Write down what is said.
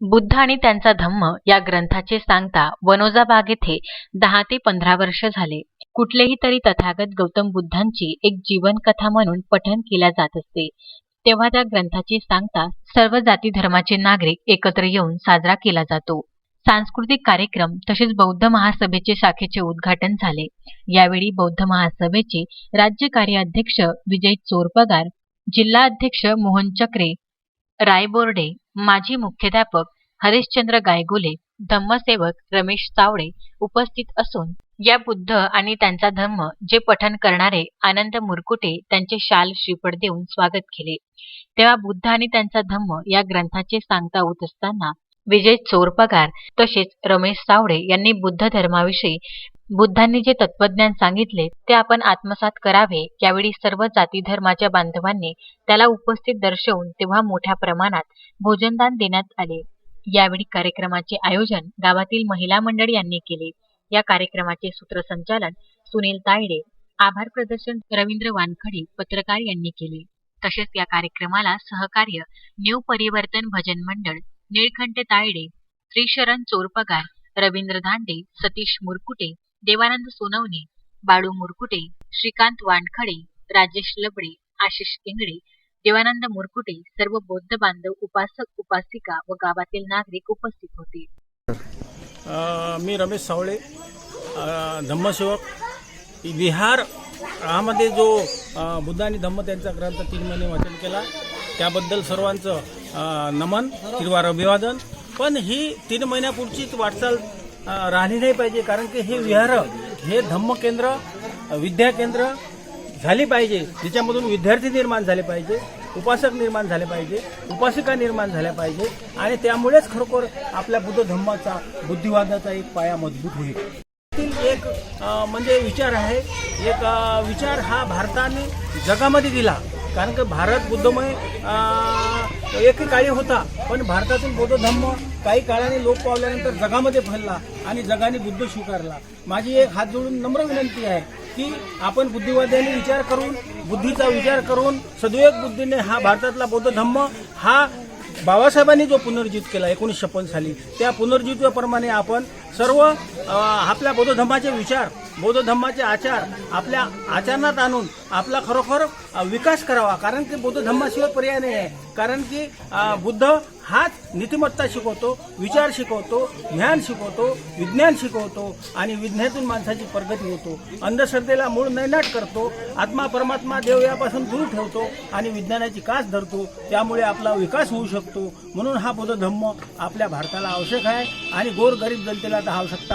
बुद्ध आणि त्यांचा धम्म या ग्रंथाचे सांगता वनोजा बाग येथे दहा ते पंधरा वर्ष झाले. कुठलेही तरी तथागत गौतम बुद्धांची एक जीवनकथा म्हणून पठन केल्या जात असते. तेव्हा त्या ग्रंथाची सांगता सर्व जाती धर्माचे नागरिक एकत्र येऊन साजरा केला जातो. सांस्कृतिक कार्यक्रम तसेच बौद्ध महासभेचे शाखेचे उद्घाटन झाले. यावेळी बौद्ध महासभेचे राज्य कार्याध्यक्ष विजय चोरपगार जिल्हा अध्यक्ष मोहन चक्रे रायबोर्डे माजी मुख्याध्यापक हरिश्चंद्र गायगुले धम्मसेवक रमेश चावडे उपस्थित असून या बुद्ध आणि त्यांचा धम्म जे पठन करणारे आनंद मुरकुटे त्यांचे शाल श्रीफळ देऊन स्वागत केले. तेव्हा बुद्ध आणि त्यांचा धम्म या ग्रंथाचे सांगता होत असताना विजय चोरपगार तसेच रमेश सावडे यांनी बुद्ध धर्माविषयी बुद्धांनी जे तत्वज्ञान सांगितले ते आपण आत्मसात करावे यावेळी सर्व जाती धर्माच्या बांधवांनी त्याला उपस्थित दर्शवून तेव्हा मोठ्या प्रमाणात भोजनदान देण्यात आले. यावेळी कार्यक्रमाचे आयोजन गावातील महिला मंडळ यांनी केले. या कार्यक्रमाचे सूत्रसंचालन सुनील तायडे आभार प्रदर्शन रवींद्र वानखडे पत्रकार यांनी केले. तसेच या कार्यक्रमाला सहकार्य न्यू परिवर्तन भजन मंडळ निळखंटे तायडे श्रीशरण चोरपगार रवींद्र धांडे सतीश मुरकुटे देवानंद सोनवणे बाळू मुरकुटे श्रीकांत वानखडे राजेश लबडे आशिष इंगडे देवानंद मुरकुटे सर्व बौद्ध बांधव उपासक उपासिका व गावातील नागरिक उपस्थित होते. मी रमेश सावळे धम्मसेवक. विहार हामध्ये जो बुद्ध आणि धम्म त्यांचा ग्रंथ तीन महिने वाचन केला त्याबद्दल सर्वांचं नमन किंवा अभिवादन. पण ही तीन महिन्यापुढचीच वाटचाल राहिली नाही पाहिजे. कारण की हे विहार हे धम्म केंद्र विद्या केंद्र झाली पाहिजे. जिच्यामधून विद्यार्थी निर्माण झाले पाहिजे उपासक निर्माण झाले पाहिजे उपासिका निर्माण झाल्या पाहिजे. आणि त्यामुळेच खरोखर आपल्या बुद्ध धम्माचा बुद्धिवादाचा एक पाया मजबूत होईल. एक म्हणजे विचार आहे. एक विचार हा भारताने जगामध्ये दिला. कारण की भारत बुद्धमय अ, एके काळी होता पण भारतातून बौद्ध धम्म काही काळाने लोप पावल्यानंतर जगामध्ये फैलला आणि जगाने बुद्ध स्वीकारला. माझी एक हात जोडून नम्र विनंती आहे की आपण बुद्धिवाद्यांनी विचार करून बुद्धीचा विचार करून सदुयोग बुद्धीने हा भारतातला बौद्ध धम्म हा बाबासाहेबांनी जो पुनर्जीत केला एकोणीसशे छप्पन साली त्या पुनर्जीवाप्रमाणे आपण सर्व आपल्या बौद्ध धम्माचे विचार बौद्ध धम्माचे आचार आपल्या आचरणात आणून आपला खरोखर विकास करावा. कारण की बौद्ध धम्माशिवाय पर्याय नाही आहे. कारण की बुद्ध हाच नीतिमत्ता शिकवतो विचार शिकवतो ज्ञान शिकवतो विज्ञान शिकवतो आणि विज्ञानातून माणसाची प्रगती होतो. अंधश्रद्धेला मूळ नैनाट करतो आत्मा परमात्मा देव यापासून दूर ठेवतो आणि विज्ञानाची कास धरतो. त्यामुळे आपला विकास होऊ शकतो. म्हणून हा बौद्ध धम्म आपल्या भारताला आवश्यक आहे आणि गोर गरीब जनतेला तर आवश्यकता